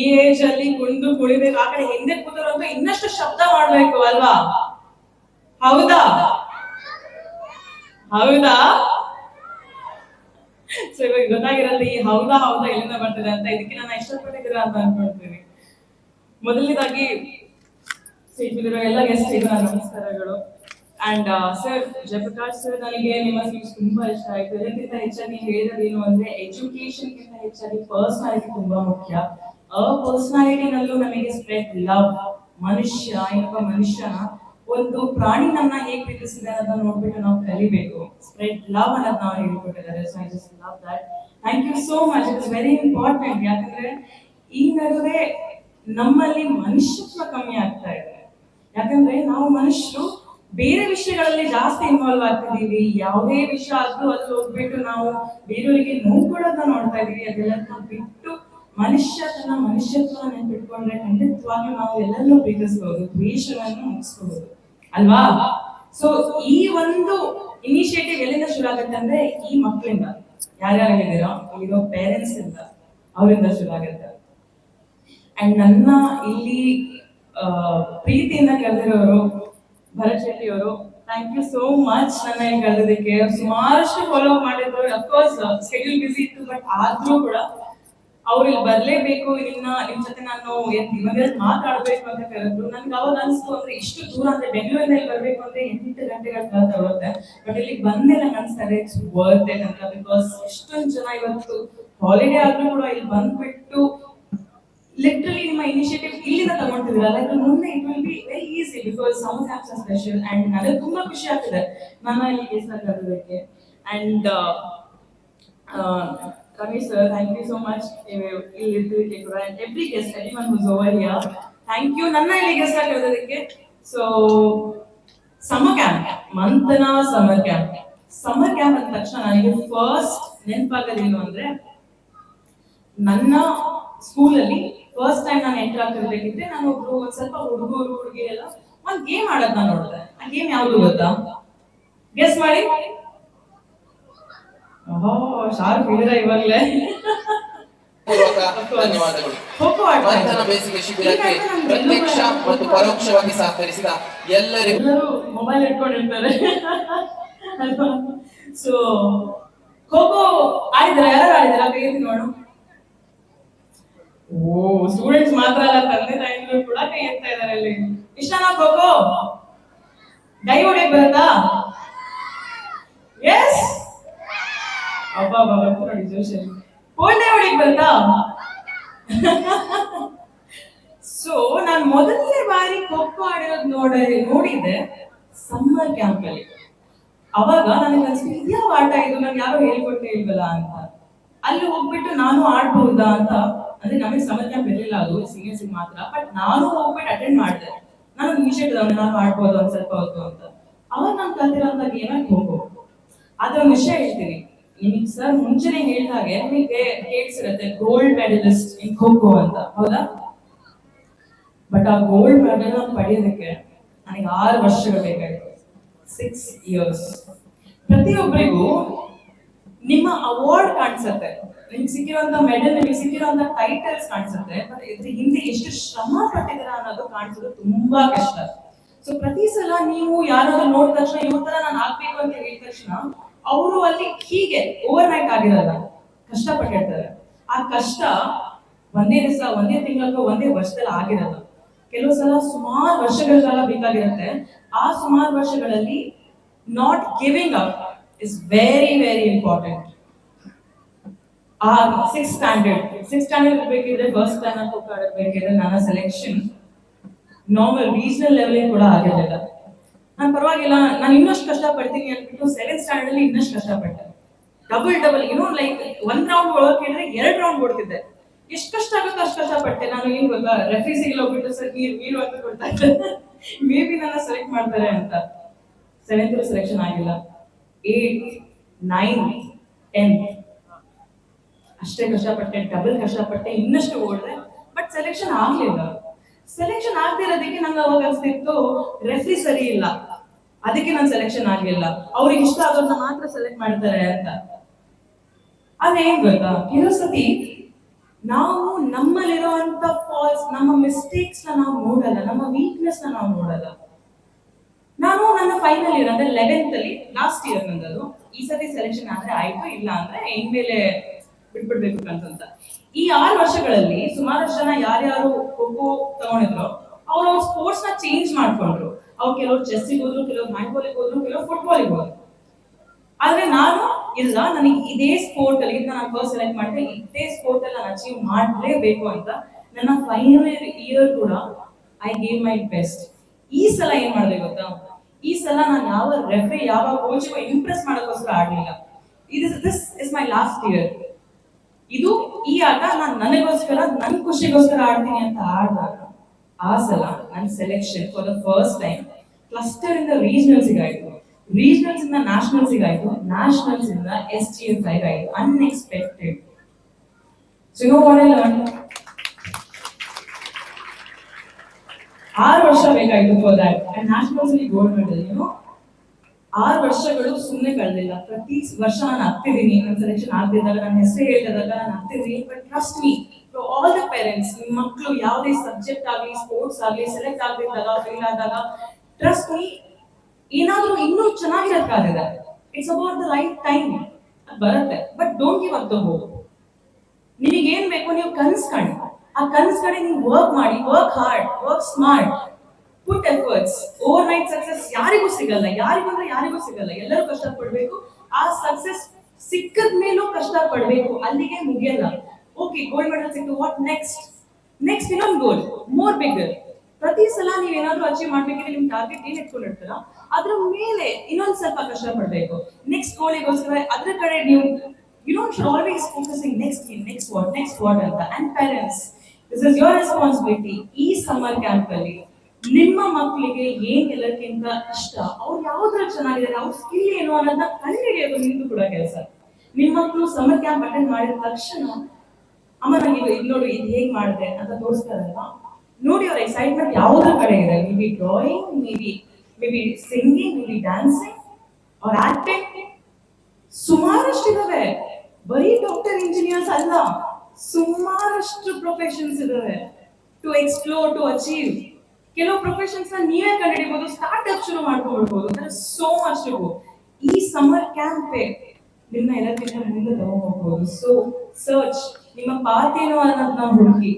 ಈ ಏಜ್ ಅಲ್ಲಿ ಕುಣಿದು ಕುಣಿಬೇಕು, ಆ ಕಡೆ ಹಿಂದೆ ಕೂತರಂತೂ ಇನ್ನಷ್ಟು ಶಬ್ದ ಮಾಡ್ಬೇಕು ಅಲ್ವಾ? ಹೌದಾ? ಹೌದಾ? ಸೊ ಇವಾಗ ಗೊತ್ತಾಗಿರಲ್ಲ ಈ ಹೌದಾ ಹೌದಾ ಎಲ್ಲಿಂದ ಬರ್ತದೆ ಅಂತ. ಇದಕ್ಕೆ ನಾನು ಇಷ್ಟಪಟ್ಟಿದ್ದೀರ ಅಂತ ಅನ್ಕೊಳ್ತೀನಿ. ಮೊದಲನೇದಾಗಿ ಎಲ್ಲ ಗೆಸ್ಟ್ ಇದ್ರ ನಮಸ್ಕಾರಗಳು. ಅಂಡ್ ಸರ್ ಜಯಪ್ರಕಾಶ್ ಸರ್ ನನಗೆ ನಿಮ್ಮ ಸ್ಪೀಚ್ ತುಂಬಾ ಇಷ್ಟ ಆಯ್ತು. ಇದಕ್ಕಿಂತ ಹೆಚ್ಚಾಗಿ ಏನು ಅಂದ್ರೆ ಎಜುಕೇಶನ್ ಗಿಂತ ಹೆಚ್ಚಾಗಿ ಪರ್ಸನಾಲಿಟಿ ತುಂಬಾ ಮುಖ್ಯ. ಅ ಪರ್ಸನಾಲಿಟಿನಲ್ಲೂ ನಮಗೆ ಸ್ಪ್ರೆಡ್ ಲವ್ ಮನುಷ್ಯ ಇನ್ನೊಬ್ಬ ಮನುಷ್ಯನ ಒಂದು ಪ್ರಾಣಿ ನನ್ನ ಹೇಗೆ ಪ್ರೀತಿಸಿದೆ ಅನ್ನೋದನ್ನ ನೋಡ್ಬಿಟ್ಟು ನಾವು ಕಲಿಬೇಕು. ಸ್ಪ್ರೆಡ್ ಲವ್ ಅನ್ನೋದು ನಾವು ಹೇಳ್ಕೊಟ್ಟಿದ್ದಾರೆ. So I just love that thank you so much it's very important ಯಾಕಂದ್ರೆ ಈ ನಡುವೆ ನಮ್ಮಲ್ಲಿ ಮನುಷ್ಯತ್ವ ಕಮ್ಮಿ ಆಗ್ತಾ ಇದೆ. ಯಾಕಂದ್ರೆ ನಾವು ಮನುಷ್ಯರು ಬೇರೆ ವಿಷಯಗಳಲ್ಲಿ ಜಾಸ್ತಿ ಇನ್ವಾಲ್ವ್ ಆಗ್ತಿದೀವಿ. ಯಾವುದೇ ವಿಷಯ ಆದ್ರೂ ಅಲ್ಲಿ ಹೋಗ್ಬಿಟ್ಟು ನಾವು ಬೇರೆಯವರಿಗೆ ನೋವು ಕೊಡೋದನ್ನ ನೋಡ್ತಾ ಇದೀವಿ. ಅದೆಲ್ಲ ಬಿಟ್ಟು ಮನುಷ್ಯತನ ಮನುಷ್ಯತ್ವ ನೆನ್ಪಿಟ್ಕೊಂಡ್ರೆ ಖಂಡಿತವಾಗಿ ನಾವು ಎಲ್ಲರನ್ನೂ ಪ್ರೀತಿಸಬಹುದು ದ್ವೇಷವನ್ನು ಮುಗಿಸ್ಬಹುದು ಅಲ್ವಾ? ಸೊ ಈ ಒಂದು ಇನಿಷಿಯೇಟಿವ್ ಎಲ್ಲಿಂದ ಶುರು ಆಗುತ್ತೆ ಅಂದ್ರೆ ಈ ಮಕ್ಕಳಿಂದ. ಯಾರ್ಯಾರು ಹೇಳಿದಿರೋ? ಇರೋ ಪೇರೆಂಟ್ಸ್ ಇಂದ, ಅವರಿಂದ ಶುರು ಆಗುತ್ತೆ. ಅಂಡ್ ನನ್ನ ಇಲ್ಲಿ ಪ್ರೀತಿಯಿಂದ ಕರೆದಿರೋರು ಭರತ್ ಶೆಟ್ಟಿ ಅವರು ಥ್ಯಾಂಕ್ ಯು ಸೋ ಮಚ್ ನನ್ನ ಇಲ್ಲಿ ಕರೆದಿದ್ದಕ್ಕೆ. ಸುಮಾರಷ್ಟು ಫಾಲೋ ಮಾಡಿದ್ರು. ಅಫ್ಕೋರ್ಸ್ ಶೆಡ್ಯೂಲ್ ಬಿಸಿ ಇತ್ತು ಬಟ್ ಆದ್ರೂ ಕೂಡ ಅವ್ರು ಇಲ್ಲಿ ಬರ್ಲೇಬೇಕು, ಇಲ್ಲಿನ ನಿಮ್ ಜೊತೆ ನಾನು ಮಾತಾಡ್ಬೇಕು ಅಂತ ಕರೆದ್ರು ನನ್ಗೆ ಅವಾಗ ಅನ್ಸ್ತು ಅಂದ್ರೆ ಇಷ್ಟು ದೂರ ಅಂದ್ರೆ ಬೆಂಗಳೂರಿಂದ ಇಲ್ಲಿ ಬರ್ಬೇಕು ಅಂದ್ರೆ ಎಂಟು ಗಂಟೆಗಳ ಕಾಲ ತಗೊಳುತ್ತೆ ಬಟ್ ಇಲ್ಲಿ ಬಂದ್ಮೇಲೆ ಅನ್ಸ್ತಾರೆ ವರ್ತ್ ಇಟ್ ಅಂತ. ಬಿಕಾಸ್ ಎಷ್ಟೊಂದು ಜನ ಇವತ್ತು ಹಾಲಿಡೇ ಆದ್ರೂ ಕೂಡ ಇಲ್ಲಿ ಬಂದ್ಬಿಟ್ಟು ಲಿಟ್ರಲಿ ನಿಮ್ಮ ಇನಿಷಿಯೇಟಿವ್ ಇಲ್ಲಿಂದ ತಗೊಂಡಿದ್ದೀರಲ್ಲ ಇದ್ರ ಮುಂದೆ it will be very easy because some apps are special and ನನಗೆ ತುಂಬಾ ಖುಷಿ ಆಗ್ತಿದೆ. ನಾನು ಇಲ್ಲಿ ಕೇಸ್ ಕರೆದಕ್ಕೆ and Ramesh sir thank you so much ಇಲ್ಲಿ every guest anyone who's over here thank you ನನ್ನ ಇಲ್ಲಿ ಗೆಸ್ಟ್ ಆಗಿರೋದಕ್ಕೆ ಸೊ ಸಮ್ಮರ್ ಕ್ಯಾಂಪ್ ಮಂತನ ಸಮರ್ ಕ್ಯಾಂಪ್ ಸಮರ್ ಕ್ಯಾಂಪ್ ಅಂದ ತಕ್ಷಣ ನನಗೆ ಫಸ್ಟ್ ನೆನಪಾಗೋದೇನು ಅಂದ್ರೆ, ನನ್ನ ಸ್ಕೂಲಲ್ಲಿ ಫಸ್ಟ್ ಟೈಮ್ ನಾನು ಎಂಟರ್ ಆಗ್ತಿರ್ಬೇಕಿದ್ರೆ ನಾನು ಒಬ್ರು ಒಂದ್ ಸ್ವಲ್ಪ ಹುಡುಗರು ಹುಡುಗಿ ಎಲ್ಲ ಒಂದ್ ಗೇಮ್ ಆಡೋದ್ ನಾನು ನೋಡಿದೆ. ಆ ಗೇಮ್ ಯಾವ್ದು ಗೊತ್ತಾ? ಗೆಸ್ ಮಾಡಿ. ಧನ್ಯವಾದಗಳು. ಮಂಥನ. ಬೇಸಿಗೆ ಶಿಬಿರಕ್ಕೆ ಪ್ರತ್ಯಕ್ಷ ಮತ್ತು ಪರೋಕ್ಷವಾಗಿ ಸಹಕರಿಸಿದ ಎಲ್ಲರಿಗೂ ಎಲ್ಲರೂ ಮೊಬೈಲ್ ಇಟ್ಕೊಂಡಿರ್ತಾರೆ. ಸೊ ಖೋಖೋ ಆಡಿದ್ರ ಯಾರು ಆಡಿದ್ರ ಎತ್ತಿ ನೋಡು. ಓ ಸ್ಟೂಡೆಂಟ್ಸ್ ಮಾತ್ರ ಅಲ್ಲ ತಂದೆ ತಾಯಿಗಳು ಕೂಡ ಕೈ ಎತ್ತಾ ಇದಾರೆ ಅಲ್ಲಿ. ಇಷ್ಟನಾ ಖೋಖೋ ಡೈ ಹೊಡೆಯಕ್ ಬರುತ್ತಾ? ಎಸ್ ಅಬ್ಬಾ ಬಾಬಾ ನೋಡಿ ಸೊ ನಾನು ಮೊದಲನೇ ಬಾರಿ ಖೋಖೋ ಆಡಿರೋದು ನೋಡ ನೋಡಿದ್ದೆ ಸಮ್ಮರ್ ಕ್ಯಾಂಪ್ ಅಲ್ಲಿ. ಅವಾಗ ನನಗೆ ಯಾವ ಆಟ ಇದು? ನಾನು ಯಾರು ಹೇಳ್ಕೊಟ್ಟೆ ಇಲ್ವಲ್ಲ ಅಂತ. ಅಲ್ಲಿ ಹೋಗ್ಬಿಟ್ಟು ನಾನು ಆಡ್ಬಹುದಾ ಅಂತ. ಅಂದ್ರೆ ನಮಗೆ ಸಮ್ಮರ್ ಕ್ಯಾಂಪ್ ಇರಲಿಲ್ಲ ಅದು ಸೀನಿಯರ್ಸ್ ಮಾತ್ರ. ಬಟ್ ನಾನು ಹೋಗ್ಬಿಟ್ಟು ಅಟೆಂಡ್ ಮಾಡಿದೆ. ನಾನು ಇನಿಷಿಯೇಟಿವ್ ನಾನು ಆಡ್ಬೋದು ಒಂದ್ ಸ್ವಲ್ಪ ಹೊತ್ತು ಅಂತ. ಅವಾಗ ನಾನು ಕಲ್ತಿರೋಂಥ ಏನಾಗಿ ಹೋಗೋ ಅದ್ರ ವಿಷಯ ಹೇಳ್ತೀನಿ. ನಿಮಗೆ ಸರ್ ಮುಂಚೆನೆ ಹೇಳಿದಾಗೆ ನಿಮಗೆ ಕೇಳಿಸಿರುತ್ತೆ ಗೋಲ್ಡ್ ಮೆಡಲಿಸ್ಟ್ ಇನ್ ಖೋಖೋ ಅಂತ, ಹೌದಾ? ಬಟ್ ಆ ಗೋಲ್ಡ್ ಮೆಡಲ್ ಪಡೆಯೋದಕ್ಕೆ ನನಗೆ ಆರು ವರ್ಷಗಳು ಬೇಕಾಯ್ತು ಸಿಕ್ಸ್ ಇಯರ್ಸ್ ಪ್ರತಿಯೊಬ್ಬರಿಗೂ ನಿಮ್ಮ ಅವಾರ್ಡ್ ಕಾಣಿಸುತ್ತೆ. ನಿಮ್ಗೆ ಸಿಕ್ಕಿರುವಂತ ಮೆಡಲ್ ನಿಮ್ಗೆ ಸಿಕ್ಕಿರುವಂತ ಟೈಟಲ್ಸ್ ಕಾಣಿಸುತ್ತೆ. ಬಟ್ ಇದ್ರ ಹಿಂದೆ ಎಷ್ಟು ಶ್ರಮ ಪಟ್ಟಿದ್ದೀರ ಅನ್ನೋದು ಕಾಣಿಸೋದು ತುಂಬಾ ಕಷ್ಟ. ಸೊ ಪ್ರತಿ ಸಲ ನೀವು ಯಾರಾದ್ರೂ ನೋಡಿದ ತಕ್ಷಣ ಇವ್ರ ನಾನು ಆಗ್ಬೇಕು ಅಂತ ಹೇಳಿದ ತಕ್ಷಣ ಅವರು ಅಲ್ಲಿ ಹೀಗೆ ಓವರ್ ನೈಟ್ ಆಗಿರಲ್ಲ ಕಷ್ಟಪಟ್ಟಿರ್ತಾರೆ ಆ ಕಷ್ಟ ಒಂದೇ ದಿವಸ, ಒಂದೇ ತಿಂಗಳ ಒಂದೇ ವರ್ಷದಲ್ಲಿ ಆಗಿರಲ್ಲ. ಕೆಲವು ಸಲ ಸುಮಾರು ವರ್ಷಗಳ ಕಾಲ ಬೇಕಾಗಿರುತ್ತೆ. ಆ ಸುಮಾರು ವರ್ಷಗಳಲ್ಲಿ not giving up is very very important ಆ ಸಿಕ್ಸ್ ಸ್ಟ್ಯಾಂಡರ್ಡ್ ಸಿಕ್ಸ್ ಸ್ಟ್ಯಾಂಡರ್ಡ್ ಬೇಕಿದ್ರೆ ಫಸ್ಟ್ ಸ್ಟ್ಯಾಂಡರ್ಡ್ ಹೋಗ್ತಾ ಇರಬೇಕಿದ್ರೆ ನನ್ನ ಸೆಲೆಕ್ಷನ್ ನಾರ್ಮಲ್ ರೀಜನಲ್ ಲೆವೆಲ್ ಕೂಡ ಆಗಿರಲಿಲ್ಲ. ನಾನು ಪರವಾಗಿಲ್ಲ, ನಾನು ಇನ್ನಷ್ಟು ಕಷ್ಟಪಡ್ತೀನಿ ಅಂದ್ಬಿಟ್ಟು ಸೆವೆಂತ್ ಸ್ಟ್ಯಾಂಡರ್ಡ್ ಅಲ್ಲಿ ಇನ್ನಷ್ಟು ಕಷ್ಟಪಟ್ಟೆ. ಡಬಲ್ ಡಬಲ್ ಏನೋ ಲೈಕ್ ಒಂದ್ ರೌಂಡ್ ಒಳಗೆ ಎರಡ್ ರೌಂಡ್ ಓಡ್ತಿದ್ದೆ. ಎಷ್ಟು ಕಷ್ಟ ಆಗುತ್ತೋ ಅಷ್ಟು ಕಷ್ಟಪಟ್ಟೆ. ನಾನು ಏನ್ ಗೊತ್ತಾ ರೆಫ್ರೀಸಿಗೆ ಹೋಗ್ಬಿಟ್ಟು ಸರ್ ನೀರು ನೀರು ಅಂತ ಕೊಡ್ತಾ ಇದ್ದೆ. ಮೇ ಬಿ ನನ್ನ ಸೆಲೆಕ್ಟ್ ಮಾಡ್ತಾರೆ ಅಂತ. ಸೆವೆಂತ್ ಸೆಲೆಕ್ಷನ್ ಆಗಿಲ್ಲ. ಏಟ್ ನೈನ್ ಟೆನ್ ಅಷ್ಟೇ ಕಷ್ಟಪಟ್ಟೆ ಡಬಲ್ ಕಷ್ಟಪಟ್ಟೆ, ಇನ್ನಷ್ಟು ಓಡಿದೆ. ಬಟ್ ಸೆಲೆಕ್ಷನ್ ಆಗ್ಲಿಲ್ಲ. ಸೆಲೆಕ್ಷನ್ ಆಗ್ತಿರೋದಕ್ಕೆ ನಂಗೆ ಅವಾಗ ಅನ್ಸ್ತಿತ್ತು ರೆಫ್ರಿ ಸರಿ ಇಲ್ಲ. ಅದಕ್ಕೆ ನಾನು ಸೆಲೆಕ್ಷನ್ ಆಗ್ಲಿಲ್ಲ. ಅವ್ರಿಗೆ ಇಷ್ಟ ಆಗೋದನ್ನ ಮಾತ್ರ ಸೆಲೆಕ್ಟ್ ಮಾಡ್ತಾರೆ ಅಂತ. ಆದ್ರೆ ಏನ್ ಗೊತ್ತಾ? ಕೆಲವು ಸತಿ ನಾವು ನಮ್ಮಲ್ಲಿರುವಂತ ಫಾಲ್ಸ್ ನಮ್ಮ ಮಿಸ್ಟೇಕ್ಸ್ನ ನಾವು ನೋಡಲ್ಲ, ನಮ್ಮ ವೀಕ್ನೆಸ್ನ ನಾವು ನೋಡಲ್ಲ. ನಾನು ನನ್ನ ಫೈನಲ್ ಇಯರ್ ಅಂದ್ರೆ ಲೆವೆಂತ್ ಅಲ್ಲಿ ಲಾಸ್ಟ್ ಇಯರ್ ನಂದದು, ಈ ಸತಿ ಸೆಲೆಕ್ಷನ್ ಆದ್ರೆ ಆಯ್ತು ಇಲ್ಲ ಅಂದ್ರೆ ಇನ್ಮೇಲೆ ಬಿಟ್ಬಿಡ್ಬೇಕು ಅಂತ ಈ ಆರು ವರ್ಷಗಳಲ್ಲಿ ಸುಮಾರಷ್ಟು ಜನ ಯಾರ್ಯಾರು ಖೋ ತಗೊಂಡಿದ್ರು ಅವ್ರು ಅವ್ರ ಸ್ಪೋರ್ಟ್ಸ್ನ ಚೇಂಜ್ ಮಾಡ್ಕೊಂಡ್ರು. ಅವ್ರು ಕೆಲವ್ರು ಚೆಸ್ಸಿಗೆ ಹೋದ್ರು, ಕೆಲವ್ರು ಹ್ಯಾಂಡ್ಬಾಲಿಗೆ ಹೋದ್ರು, ಕೆಲವ್ರು ಫುಟ್ಬಾಲಿಗೆ ಹೋದ್ರು. ಆದ್ರೆ ನಾನು ಇಲ್ಲ, ನನಗೆ ಇದೇ ಸ್ಪೋರ್ಟ್ ಅಲ್ಲಿ ನಾನು ಫಸ್ಟ್ ಸೆಲೆಕ್ಟ್ ಮಾಡಿದ್ರೆ ಇದೇ ಸ್ಪೋರ್ಟ್ ಅಲ್ಲಿ ನಾನು ಅಚೀವ್ ಮಾಡಲೇಬೇಕು ಅಂತ ನನ್ನ ಫೈನಲ್ ಇಯರ್ ಕೂಡ ಐ ಗೇವ್ ಮೈ ಬೆಸ್ಟ್ ಈ ಸಲ ಏನ್ ಮಾಡಿದೆ ಗೊತ್ತಾ? ಈ ಸಲ ನಾನು ಯಾವ ರೆಫ್ರಿ ಯಾವ ಕೋಚ್ ಇಂಪ್ರೆಸ್ ಮಾಡೋಕ್ಕೋಸ್ಕರ ಆಡ್ಲಿಲ್ಲ. ಇದು this is my last year ಇದು ಈ ಆಟ ನಾನು ನನಗೋಸ್ಕರ, ನನ್ ಖುಷಿಗೋಸ್ಕರ ಆಡ್ತೀನಿ ಅಂತ ಆಡಿದಾಗ, ಆ ಸಲ ನನ್ನ selection for the first time cluster ಇಂದ ರೀಜನಲ್ಸ್ ಆಯ್ತು. ರೀಜನಲ್ಸ್ ಇಂದ ನ್ಯಾಷನಲ್ಸ್ ಆಯ್ತು. ನ್ಯಾಷನಲ್ಸ್ ಇಂದ ಎಸ್ ಟಿ ಎಫ್ ಐ ಆಯ್ತು. ಅನ್ಎಕ್ಸ್ಪೆಕ್ಟೆಡ್ ಆರು ವರ್ಷ ಬೇಕಾಯ್ತು ಫಾರ್ ನ್ಯಾಷನಲ್ಸ್ ಗೋಲ್ಡ್ ಮೆಡಲ್ ಏನೋ ಆರು ವರ್ಷಗಳು ಸುಮ್ಮನೆ ಕಳೆದಿಲ್ಲ. ಪ್ರತಿ ವರ್ಷ ನಾನು ಆಗ್ತಿದ್ದೀನಿ. ನನ್ನ ಸೆಲೆಕ್ಷನ್ ಆಗದಿದ್ದಾಗ ನನ್ನ ಹೆಸರು ಹೇಳಿದಾಗ ನಾನು ಹತ್ತಿದ್ದೀನಿ but trust me all the parents ನಿಮ್ಮ ಮಕ್ಕಳು ಯಾವುದೇ ಸಬ್ಜೆಕ್ಟ್ ಆಗಲಿ ಸ್ಪೋರ್ಟ್ಸ್ ಆಗಲಿ ಸೆಲೆಕ್ಟ್ ಆಗದಿದ್ದಾಗ ಫೇಲ್ ಆದಾಗ ಟ್ರಸ್ಟ್ ಮೀ ಏನಾದರೂ ಇನ್ನೂ ಚೆನ್ನಾಗಿರೋಕ್ಕಾಗಿದೆ it's about the right time ಅದು ಬರುತ್ತೆ. But don't give up the hope ಏನ್ ಬೇಕು? ನೀವು ಕನ್ಸ್ ಕಾಣಿ ಆ ಕನ್ಸ್ ಕಡೆ ನೀವು ವರ್ಕ್ ಮಾಡಿ work hard work smart put efforts overnight success ಯಾರಿಗೂ ಸಿಗಲ್ಲ. ಯಾರಿಗೂ ಅಂದ್ರೆ ಯಾರಿಗೂ ಸಿಗಲ್ಲ. ಎಲ್ಲರೂ ಕಷ್ಟ ಪಡ್ಬೇಕು ಆ ಸಕ್ಸಸ್ ಸಿಕ್ಕದ ಮೇಲೂ ಕಷ್ಟ ಪಡ್ಬೇಕು ಅಲ್ಲಿಗೆ ಮುಗಿಯಲ್ಲ. ಓಕೆ ಗೋಲ್ಡ್ ಮೆಡಲ್ ಸಿಕ್ತು ವಾಟ್ ನೆಕ್ಸ್ಟ್ ನೆಕ್ಸ್ಟ್ ಇನ್ನೊಂದು ಗೋಲ್ ಮೋರ್ ಬಿಗರ್ ಪ್ರತಿ ಸಲ ನೀವ್ ಏನಾದ್ರು ಅಚೀವ್ ಮಾಡ್ಬೇಕಿದ್ರೆ ನಿಮ್ ಟಾರ್ಗೆಟ್ ಏನ್ ಇಟ್ಕೊಂಡಿರ್ತೀರ ಅದ್ರ ಮೇಲೆ ಇನ್ನೊಂದ್ ಸ್ವಲ್ಪ ಕಷ್ಟ ಪಡ್ಬೇಕು ನೆಕ್ಸ್ಟ್ ಗೋಲಿಗೋಸ್ಕರ ಅದ್ರ ಕಡೆ ನೀವು you don't should always focusing next next what next what ಅಂತ. And parents this is your responsibility ಈ ಸಮ್ಮರ್ ಕ್ಯಾಂಪ್ ಅಲ್ಲಿ ನಿಮ್ಮ ಮಕ್ಕಳಿಗೆ ಏನ್ ಎಲ್ಲಕ್ಕಿಂತ ಇಷ್ಟ? ಅವ್ರು ಯಾವ್ದ್ರಲ್ಲಿ ಚೆನ್ನಾಗಿದ್ದಾರೆ? ಅವ್ರ ಸ್ಕಿಲ್ ಏನು ಅನ್ನೋದನ್ನ ಕಂಡುಹಿಡಿಯೋದು ನಿಮ್ದು ಕೂಡ ಕೆಲಸ. ನಿಮ್ಮ ಮಕ್ಕಳು ಸಮರ್ ಕ್ಯಾಂಪ್ ಅಟೆಂಡ್ ಮಾಡಿದ ತಕ್ಷಣ ಅಮ್ಮ ನನಗೆ ಇದು ನೋಡಿ, ಇದು ಹೇಗ್ ಮಾಡಿದೆ ಅಂತ ತೋರಿಸ್ತಾರಲ್ವಾ? ನೋಡಿ ಅವ್ರ ಎಕ್ಸೈಟ್ಮೆಂಟ್ ಯಾವ್ದ್ರ ಕಡೆ ಇದೆ? Maybe drawing maybe maybe singing maybe dancing ಅವ್ರ ಆಕ್ಟಿಂಗ್ ಸುಮಾರಷ್ಟು ಇದಾವೆ. ಬರೀ ಡಾಕ್ಟರ್ ಇಂಜಿನಿಯರ್ಸ್ ಅಲ್ಲ, ಸುಮಾರಷ್ಟು ಪ್ರೊಫೆಷನ್ಸ್ ಇದಾವೆ. ಟು ಎಕ್ಸ್ಪ್ಲೋರ್ ಟು ಅಚೀವ್ ಕೆಲವು ಪ್ರೊಫೆಷನ್ಸ್ ನೀವೇ ಕಂಡುಹಿಡಿಬಹುದು ಸ್ಟಾರ್ಟ್ ಅಪ್ ಶುರು ಮಾಡ್ಕೊಳ್ಬಹುದು ಸೋ ಮಚ್ ಈ ಸಮ್ಮರ್ ಕ್ಯಾಂಪ್ ನಿಮ್ಮ ಎಲ್ಲರಿಗಿಂತ ಮುಂದೆ ತಗೊಂಡ್ಹೋಗ್ಬೋದು ಸೊ ಸರ್ಚ್ ನಿಮ್ಮ ಪಾತ್ ಏನು ಅನ್ನೋದನ್ನ ಹುಡುಕಿ.